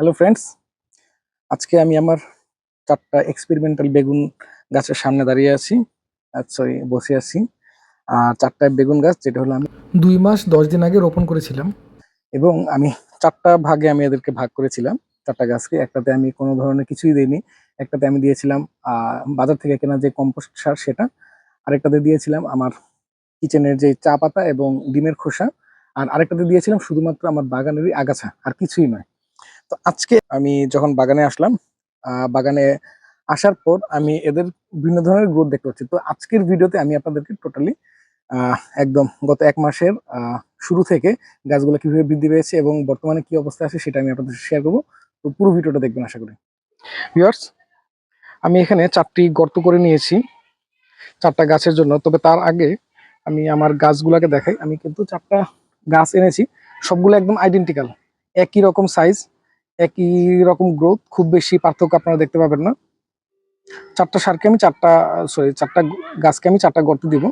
Hello friends আজকে আমি আমার চারটা এক্সপেরিমেন্টাল বেগুন গাছের সামনে দাঁড়িয়ে আছি সরি বসে আছি। আর চারটা বেগুন গাছ যেটা হলো আমি দুই মাস দশ দিন আগে রোপণ করেছিলাম। এবং আমি চারটা ভাগে আমি এদেরকে ভাগ করেছিলাম চারটা গাছকে। একটাতে আমি কোনো ধরনের কিছুই দিইনি একটাতে আমি দিয়েছিলাম বাজার থেকে কেনা যে কম্পোস্ট সার সেটা আরেকটাতে দিয়েছিলাম আমার কিচেনের যে চা পাতা এবং ডিমের খোসা আর আরেকটাতে দিয়েছিলাম শুধুমাত্র আমার বাগানেরই আগাছা আর কিছুই নয়। তো আজকে আমি যখন বাগানে আসলাম বাগানে আসার পর আমি এদের বিভিন্ন ধরনের গ্রোথ দেখতে পাচ্ছি। তো আজকের ভিডিওতে আমি আপনাদেরকে টোটালি একদম গত এক মাসের শুরু থেকে গাছগুলো কীভাবে বৃদ্ধি পেয়েছে এবং বর্তমানে কি অবস্থা আছে সেটা আমি আপনাদের শেয়ার করব। তো পুরো ভিডিওটা দেখবেন আশা করি। ভিউয়ার্স আমি এখানে চারটি গর্ত করে নিয়েছি, চারটা গাছের জন্য। তবে তার আগে আমি আমার গাছগুলোকে দেখাই। আমি কিন্তু চারটা গাছ এনেছি, সবগুলো একদম আইডেন্টিক্যাল একই রকম সাইজ একই রকম গ্রোথ খুব বেশি পার্থক্য আপনারা দেখতে পাবেন না। চারটা সারকে আমি চারটা সরি চারটা গাছকে আমি চারটা গর্ত দিব।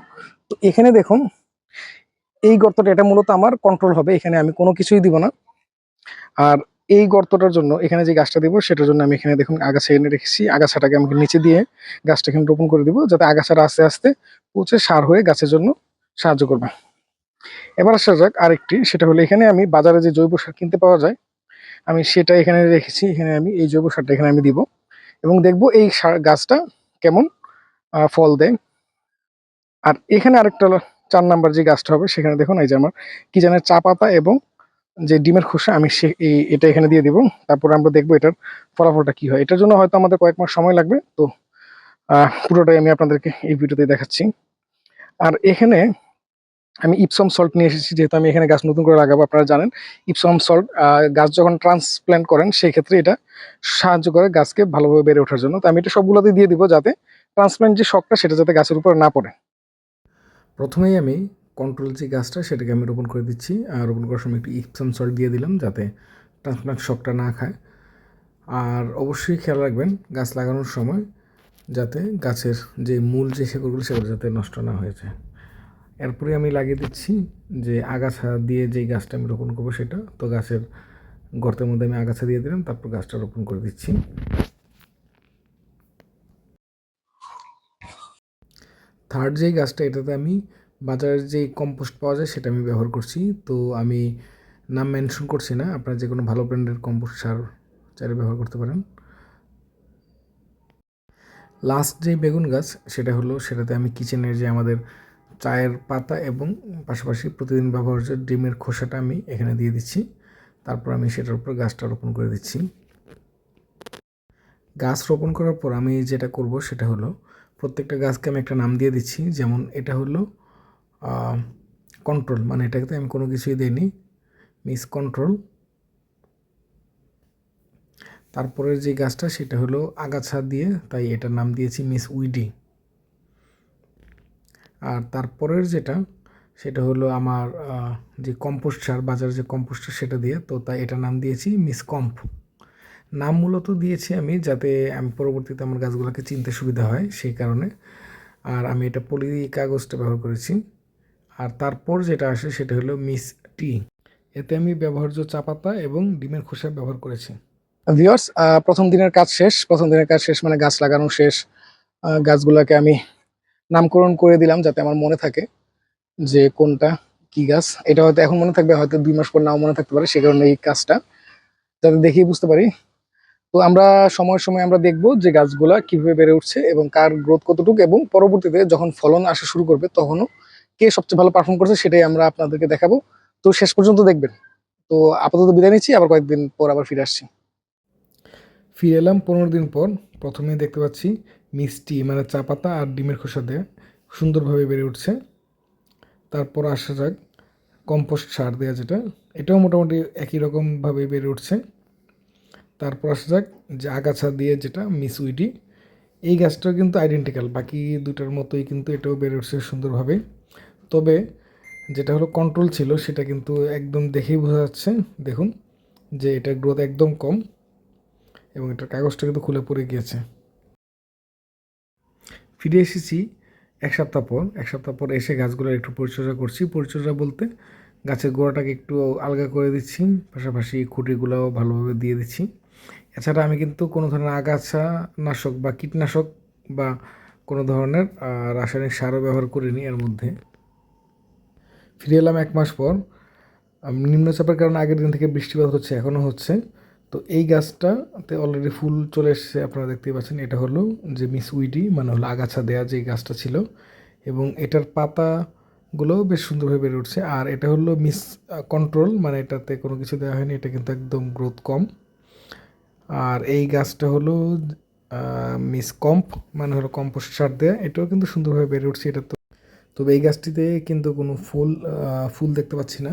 তো এখানে দেখুন, এই গর্তটা, এটা মূলত আমার কন্ট্রোল হবে, এখানে আমি কোনো কিছুই দিব না। আর এই গর্তটার জন্য এখানে যে গাছটা দিব, সেটার জন্য আমি এখানে দেখুন আগাছা এনে রেখেছি। আগাছাটাকে আমি নিচে দিয়ে গাছটা এখানে রোপণ করে দিব, যাতে আগাছাটা আস্তে আস্তে পচে সার হয়ে গাছের জন্য সাহায্য করবে। এবার আসা যাক আরেকটি, সেটা হলো এখানে আমি বাজারে যে জৈব সার কিনতে পাওয়া যায় আমি সেটা এখানে রেখেছি, এখানে আমি এই জৈব সারটা এখানে আমি দিব। এবং দেখব এই গাছটা কেমন ফল দেয়। আর এখানে আরেকটা চার নাম্বার যে গাছটা হবে, সেখানে দেখুন এই যে আমার কি জানেন চা পাতা এবং যে ডিমের খোসা, আমি সে এটা এখানে দিয়ে দিব। তারপর আমরা দেখব এটার ফলাফলটা কি হয়। এটার জন্য হয়তো আমাদের কয়েক মাস সময় লাগবে। তো পুরোটাই আমি আপনাদেরকে এই ভিডিওতে দেখাচ্ছি। আর এখানে আমি ইপসম সল্ট নিয়ে এসেছি, যেহেতু আমি এখানে গাছ নতুন করে লাগাবো, আপনারা জানেন। ইপসম সল্ট গাছ যখন ট্রান্সপ্ল্যান্ট করেন সেই ক্ষেত্রে এটা সাহায্য করে গাছকে ভালোভাবে বেড়ে ওঠার জন্য। তো আমি এটা সবগুলোতে দিয়ে দিব যাতে ট্রান্সপ্ল্যান্ট যে শখটা, সেটা যাতে গাছের উপর না পড়ে। প্রথমেই আমি কন্ট্রোল যে গাছটা, সেটাকে আমি রোপণ করে দিচ্ছি। আর রোপণ করার সময় একটু ইপসম সল্ট দিয়ে দিলাম, যাতে ট্রান্সপ্লান্ট শকটা না খায়। আর অবশ্যই খেয়াল রাখবেন, গাছ লাগানোর সময় যাতে গাছের যে মূল যে শেকড়গুলো, সেগুলো যাতে নষ্ট না হয়ে যায়। এরপরে আমি লাগিয়ে দিচ্ছি যে আগাছা দিয়ে যেই গাছটা আমি রোপণ করব সেটা। তো গাছের গর্তের মধ্যে আমি আগাছা দিয়ে দিলাম, তারপর গাছটা রোপণ করে দিচ্ছি। থার্ড যেই গাছটা, এটাতে আমি বাজারের যেই কম্পোস্ট পাওয়া যায় সেটা আমি ব্যবহার করছি। তো আমি নাম মেনশন করছি না, আপনারা যে কোনো ভালো ব্র্যান্ডের কম্পোস্ট সার চাইলে ব্যবহার করতে পারেন। লাস্ট যে বেগুন গাছ, সেটা হলো, সেটাতে আমি কিচেনের যে আমাদের চায়ের পাতা এবং পাশাপাশি প্রতিদিন ব্যবহার্য ডিমের খোসাটা আমি এখানে দিয়ে দিচ্ছি। তারপর আমি সেটার উপর গাছটা রোপণ করে দিচ্ছি। গাছ রোপণ করার পর আমি যেটা করব সেটা হলো, প্রত্যেকটা গাছকে আমি একটা নাম দিয়ে দিচ্ছি। যেমন এটা হলো কন্ট্রোল মানে এটাকে তো আমি কোনো কিছুই দিইনি। মিস কন্ট্রোল তারপরের যে গাছটা সেটা হলো আগাছা দিয়ে, তাই এটার নাম দিয়েছি মিস উইডি আর তারপরের যেটা, সেটা হলো আমার যে কম্পোস্ট সার, বাজারে যে কম্পোস্ট সার, সেটা দিয়ে, তো তাই এটা নাম দিয়েছি মিস কম্প নাম মূলত দিয়েছি আমি যাতে আমি পরবর্তীতে আমার গাছগুলোকে চিনতে সুবিধা হয়, সেই কারণে। আর আমি এটা পলি কাগজটা ব্যবহার করেছি। আর তারপর যেটা আসে, সেটা হলো মিস টি এতে আমি ব্যবহার্য চা পাতা এবং ডিমের খোসা ব্যবহার করেছি। ভিওর্স প্রথম দিনের কাজ শেষ। প্রথম দিনের কাজ শেষ মানে গাছ লাগানো শেষ। গাছগুলোকে আমি নামকরণ করে দিলাম যাতে আমার মনে থাকে যে কোনটা কি গাছ। এটা হয়তো এখন মনে থাকবে, হয়তো দুই মাস পর নাও মনে থাকতে পারে, সে কারণে এই কাজটা, যাতে দেখেই বুঝতে পারি। তো আমরা সময় সময় আমরা দেখব যে গাছগুলা কীভাবে বেড়ে উঠছে এবং কার গ্রোথ কতটুকু এবং পরবর্তীতে যখন ফলন আসা শুরু করবে তখনও কে সবচেয়ে ভালো পারফর্ম করছে সেটাই আমরা আপনাদেরকে দেখাবো। তো শেষ পর্যন্ত দেখবেন। তো আপাতত বিদায় নিচ্ছি, আবার কয়েকদিন পর আবার ফিরে আসছি। ফিরে এলাম পনেরো দিন পর। প্রথমে দেখতে পাচ্ছি মিষ্টি মানে চা পাতা আর ডিমের খোসা দেয়া সুন্দরভাবে বেড়ে উঠছে। তারপর আসা যাক কম্পোস্ট সার দেওয়া যেটা, এটাও মোটামুটি একই রকমভাবে বেড়ে উঠছে। তারপর আসা যাক যে আগাছা দিয়ে যেটা মিস উইডি, এই গাছটাও কিন্তু আইডেন্টিক্যাল বাকি দুটার মতোই কিন্তু এটাও বেড়ে উঠছে সুন্দরভাবে। তবে যেটা হলো কন্ট্রোল ছিল, সেটা কিন্তু একদম দেখেই বোঝা যাচ্ছে। দেখুন যে এটা গ্রোথ একদম কম। এবং এটার কাগজটা কিন্তু খুলে পড়ে গিয়েছে। ফিরে এসেছি এক সপ্তাহ পর, এক সপ্তাহ পর এসে গাছগুলোর একটু পরিচর্যা করছি। পরিচর্যা বলতে গাছের গোড়াটাকে একটু আলগা করে দিচ্ছি, পাশাপাশি খুঁটিগুলোও ভালোভাবে দিয়ে দিচ্ছি। এছাড়া আমি কিন্তু কোনো ধরনের আগাছা নাশক বা কীটনাশক বা কোনো ধরনের রাসায়নিক সারও ব্যবহার করিনি এর মধ্যে। ফিরে এলাম এক মাস পর। নিম্নচাপের কারণে আগের দিন থেকে বৃষ্টিপাত হচ্ছে, এখনও হচ্ছে। তো এই গাছটাতে অলরেডি ফুল চলে এসেছে, আপনারা দেখতেই পাচ্ছেন। এটা হলো যে মিস উইডি মানে হলো আগাছা দেয়া যে গাছটা ছিল। এবং এটার পাতাগুলো বেশ সুন্দরভাবে বেড়ে উঠছে। আর এটা হলো মিস কন্ট্রোল মানে এটাতে কোনো কিছু দেওয়া হয়নি। এটা কিন্তু একদম গ্রোথ কম। আর এই গাছটা হলো মিস কম্প মানে হলো কম্পোস্ট সার দেয়া। এটাও কিন্তু সুন্দরভাবে বেড়ে উঠছে। এটা তো, তবে এই গাছটিতে কিন্তু কোনো ফুল ফুল দেখতে পাচ্ছি না।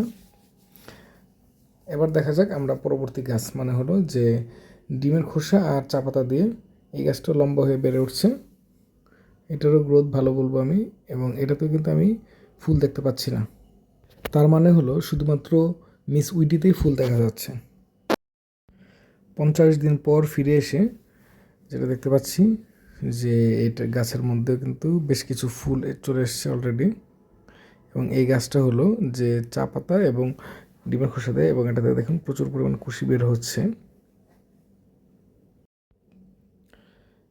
এবার দেখা যাক আমরা পরবর্তী গাছ মানে হলো যে ডিমের খোসা আর চা পাতা দিয়ে এই গাছটা লম্বা হয়ে বেড়ে উঠছে। এটারও গ্রোথ ভালো বলব আমি এবং এটাতেও কিন্তু আমি ফুল দেখতে পাচ্ছি না। তার মানে হলো শুধুমাত্র মিস উইডিতেই ফুল দেখা যাচ্ছে। পঞ্চাশ দিন পর ফিরে এসে যেটা দেখতে পাচ্ছি যে এটা গাছের মধ্যেও কিন্তু বেশ কিছু ফুল চলে এসছে অলরেডি এবং এই গাছটা হলো যে চা পাতা এবং ডিমের খোসা দেয় এবং এটাতে দেখুন প্রচুর পরিমাণ কুশি বের হচ্ছে।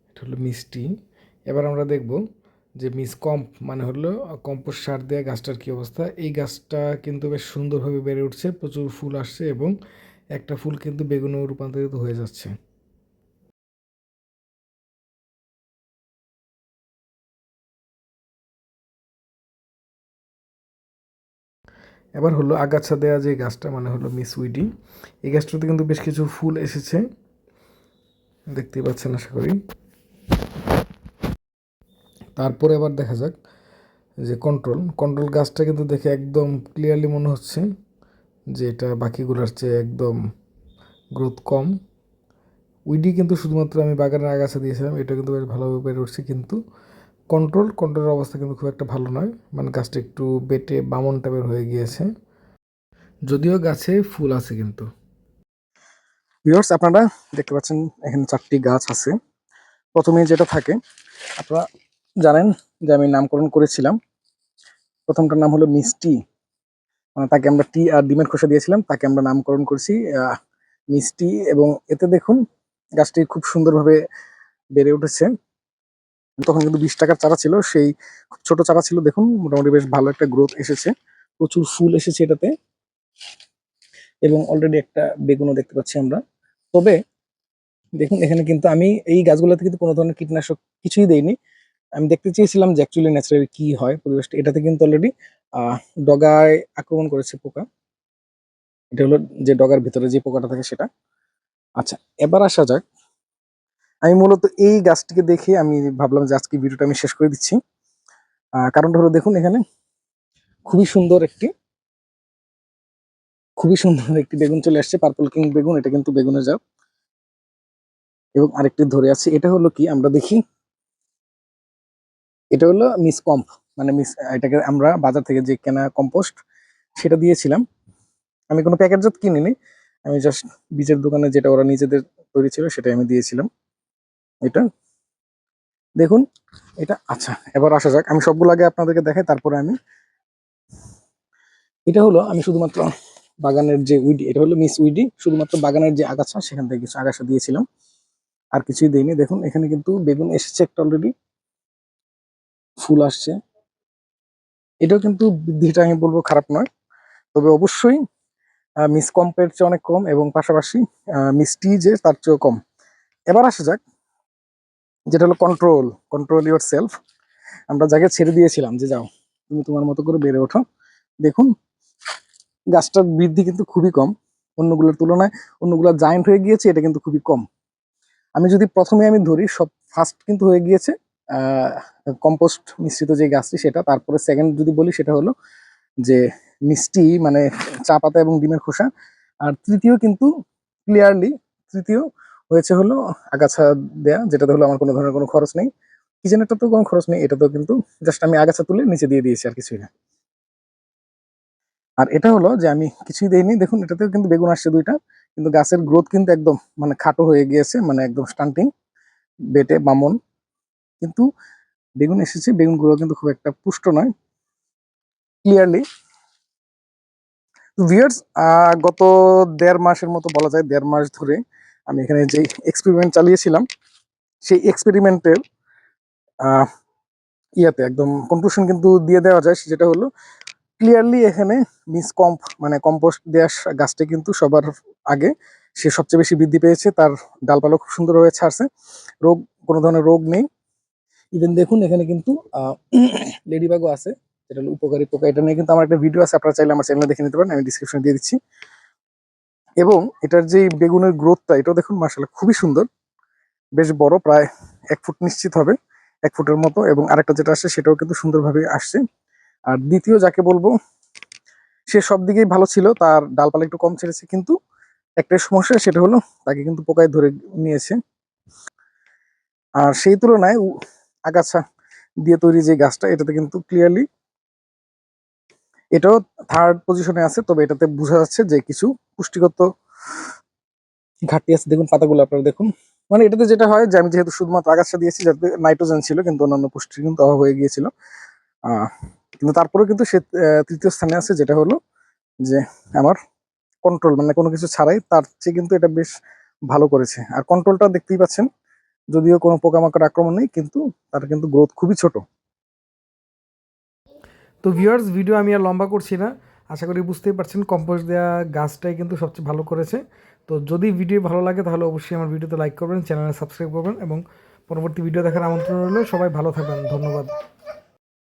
এটা হলো মিষ্টি। এবার আমরা দেখব যে মিস কম্প মানে হলো কম্পোস্ট সার দেওয়া গাছটার কী অবস্থা। এই গাছটা কিন্তু বেশ সুন্দরভাবে বেড়ে উঠছে, প্রচুর ফুল আসছে এবং একটা ফুল কিন্তু বেগুনেও রূপান্তরিত হয়ে যাচ্ছে। এবার হলো আগাছা দেওয়া যে গাছটা মানে হলো মিস উইডি, এই গাছটাতে কিন্তু বেশ কিছু ফুল এসেছে। দেখতেই পাচ্ছেন, আশা করি। তারপরে আবার দেখা যাক যে কন্ট্রোল কন্ট্রোল গাছটা কিন্তু দেখে একদম ক্লিয়ারলি মনে হচ্ছে যে এটা বাকিগুলোর চেয়ে একদম গ্রোথ কম। উইডি কিন্তু শুধুমাত্র আমি বাগানের আগাছা দিয়েছিলাম, এটা কিন্তু বেশ ভালোভাবে বেড়ে উঠছে কিন্তু কন্ট্রোল কন্ট্রোলের অবস্থা কিন্তু খুব একটা ভালো নয়। মানে গাছটা একটু বেটে বামন টাইপের হয়ে গিয়েছে। যদিও গাছে ফুল আছে কিন্তু। ভিউয়ার্স আপনারা দেখতে পাচ্ছেন এখানে চারটি গাছ আছে। প্রথমে যেটা থাকে, আপনারা জানেন যে আমি নামকরণ করেছিলাম। প্রথমটার নাম হলো মিষ্টি। মানে তাকে আমরা টি আর ডিমের খোসা দিয়েছিলাম, তাকে আমরা নামকরণ করেছি মিষ্টি। এবং এতে দেখুন, গাছটি খুব সুন্দরভাবে বেড়ে উঠেছে। তখন কিন্তু বিশ টাকার চারা ছিল, সেই ছোট চারা ছিল। দেখুন, মোটামুটি বেশ ভালো একটা গ্রোথ এসেছে। প্রচুর ফুল এসেছে এটাতে। এবং অলরেডি একটা বেগুনও দেখতে পাচ্ছি আমরা। তবে দেখুন, এখানে কিন্তু আমি এই গাছগুলোতে কিন্তু কোনো ধরনের কীটনাশক কিছুই দেইনি। আমি দেখতে চেয়েছিলাম যে অ্যাকচুয়ালি ন্যাচারালি কি হয় পরিবেশটা। এটাতে কিন্তু অলরেডি ডগায় আক্রমণ করেছে পোকা। এটা হলো যে ডগার ভিতরে যে পোকাটা থাকে সেটা। আচ্ছা এবার আসা যাক আমি মূলত এই গাছটিকে দেখে আমি ভাবলাম যে আজকে ভিডিওটা আমি শেষ করে দিচ্ছি। কারণটা হলো দেখুন এখানে খুবই সুন্দর একটি, খুবই সুন্দর একটি বেগুন চলে আসছে পার্পল কিং বেগুন, এটা কিন্তু বেগুনের জাত। এবং আরেকটি ধরে আছে, এটা হলো কি আমরা দেখি, এটা হলো মিস কম্প মানে মিস, এটাকে আমরা বাজার থেকে যে কেনা কম্পোস্ট, সেটা দিয়েছিলাম। আমি কোনো প্যাকেটজাত কিনিনি, আমি জাস্ট বীজের দোকানে যেটা ওরা নিজেদের তৈরি ছিল সেটাই আমি দিয়েছিলাম। এটা। দেখুন, এটা আচ্ছা এবার আসা যাক। আমি সবগুলো আগে আপনাদেরকে দেখাই, তারপরে আমি এটা হলো, আমি শুধুমাত্র বাগানের যে উইডি, এটা হলো মিস উইডি, শুধুমাত্র বাগানের যে আগাছা, সেখান থেকে কিছু আগাছা দিয়েছিলাম। আর কিছুই দেইনি। দেখুন, এখানে কিন্তু বেগুন এসেছে একটা অলরেডি ফুল আসছে। এটাও কিন্তু বৃদ্ধিটা আমি বলব খারাপ নয়। তবে অবশ্যই মিস কম্পের চেয়ে অনেক কম এবং পাশাপাশি মিষ্টি যে, তার চেয়েও কম। এবার আসা যাক যেটা হলো কন্ট্রোল কন্ট্রোল ইউর সেলফ আমরা যাকে ছেড়ে দিয়েছিলাম, যে যাও, তুমি তোমার মতো করে বেড়ে ওঠো। দেখুন, গাছটার বৃদ্ধি কিন্তু খুবই কম। অন্যগুলোর তুলনায় অন্যগুলো জায়েন্ট হয়ে গিয়েছে, এটা কিন্তু খুবই কম। আমি যদি প্রথমে আমি ধরি, সব ফার্স্ট কিন্তু হয়ে গিয়েছে কম্পোস্ট মিশ্রিত যে গাছটি, সেটা। তারপরে সেকেন্ড যদি বলি, সেটা হলো যে মিষ্টি মানে চা পাতা এবং ডিমের খোসা। আর তৃতীয় কিন্তু ক্লিয়ারলি তৃতীয় হয়েছে হলো আগাছা দেয়া, যেটাতে হলো আমার কোনো ধরনের কোনো খরচ নেই। কিচেনেরটা তো কোনো খরচ নেই এটা তো কিন্তু জাস্ট আমি আগাছা তুলে নিচে দিয়ে দিয়েছি আর কিছুই না। আর এটা হলো যে আমি কিছুই দেইনি। দেখুন, এটাতেও কিন্তু বেগুন আসছে দুইটা, কিন্তু গাছের গ্রোথ কিন্তু একদম মানে খাটো হয়ে গিয়েছে মানে একদম স্টান্টিং বেটে বামন। কিন্তু বেগুন এসেছে বেগুনগুলো কিন্তু খুব একটা পুষ্ট নয়। ক্লিয়ারলি ভিউয়ার্স গত দেড় মাসের মতো বলা যায়, দেড় মাস ধরে আমি এখানে যে এক্সপেরিমেন্ট চালিয়েছিলাম, সেই এক্সপেরিমেন্টের ইয়াতে একদম কনক্লুশন কিন্তু দিয়ে দেওয়া যায় যেটা হলো ক্লিয়ারলি এখানে মিস কম্প মানে কম্পোস্ট দেওয়া গাছটি কিন্তু সবার আগে সে সবচেয়ে বেশি বৃদ্ধি পেয়েছে, তার ডালপালা খুব সুন্দর হয়ে ছাড়ছে, রোগ, কোনো ধরনের রোগ নেই। ইভেন দেখুন এখানে কিন্তু লেডিবাগও আছে, যেটা হলো উপকারী পোকা, এটা নিয়ে কিন্তু আমার একটা ভিডিও আছে, আপনারা চাইলে আমার চ্যানেলে দেখে নিতে পারেন, আমি ডিসক্রিপশনে দিয়ে দিচ্ছি। এবং এটার যে বেগুনের গ্রোথটা এটাও দেখুন মাসাল্লাহ খুবই সুন্দর। বেশ বড়, প্রায় এক ফুট নিশ্চিত হবে, এক ফুটের মতো এবং আরেকটা যেটা আসছে সেটাও কিন্তু সুন্দরভাবে আসছে। আর দ্বিতীয় যাকে বলব, সে সব দিকেই ভালো ছিল, তার ডালপালা একটু কম ছেড়েছে, কিন্তু একটাই সমস্যা সেটা হলো তাকে কিন্তু পোকায় ধরে নিয়েছে। আর সেই তুলনায় আগাছা দিয়ে তৈরি যে গাছটা, এটাতে কিন্তু ক্লিয়ারলি এটাও থার্ড পজিশনে আছে, তবে এটাতে বোঝা যাচ্ছে যে কিছু পুষ্টিগত ঘাটতি আছে। দেখুন পাতাগুলো আপনারা দেখুন। মানে এটাতে যেটা হয় যে আমি যেহেতু শুধুমাত্র আগাছা দিয়েছি, যাতে নাইট্রোজেন ছিল, কিন্তু অন্যান্য পুষ্টি কিন্তু অভাব হয়ে গিয়েছিল। কিন্তু তারপরেও কিন্তু সে তৃতীয় স্থানে আছে, যেটা হলো যে আমার কন্ট্রোল মানে কোনো কিছু ছাড়াই তার চেয়ে কিন্তু এটা বেশ ভালো করেছে। আর কন্ট্রোলটা দেখতেই পাচ্ছেন, যদিও কোনো পোকামাকড় আক্রমণ নেই, কিন্তু তার কিন্তু গ্রোথ খুবই ছোট। তো ভিউয়ার্স ভিডিও আমি আর লম্বা করছি না। আশা করি বুঝতেই পারছেন কম্পোজ দেওয়া গাছটাই কিন্তু সবচেয়ে ভালো করেছে। তো যদি ভিডিও ভালো লাগে, তাহলে অবশ্যই আমার ভিডিওতে লাইক করবেন চ্যানেলে সাবস্ক্রাইব করবেন এবং পরবর্তী ভিডিও দেখার আমন্ত্রণ রইল। সবাই ভালো থাকবেন, ধন্যবাদ।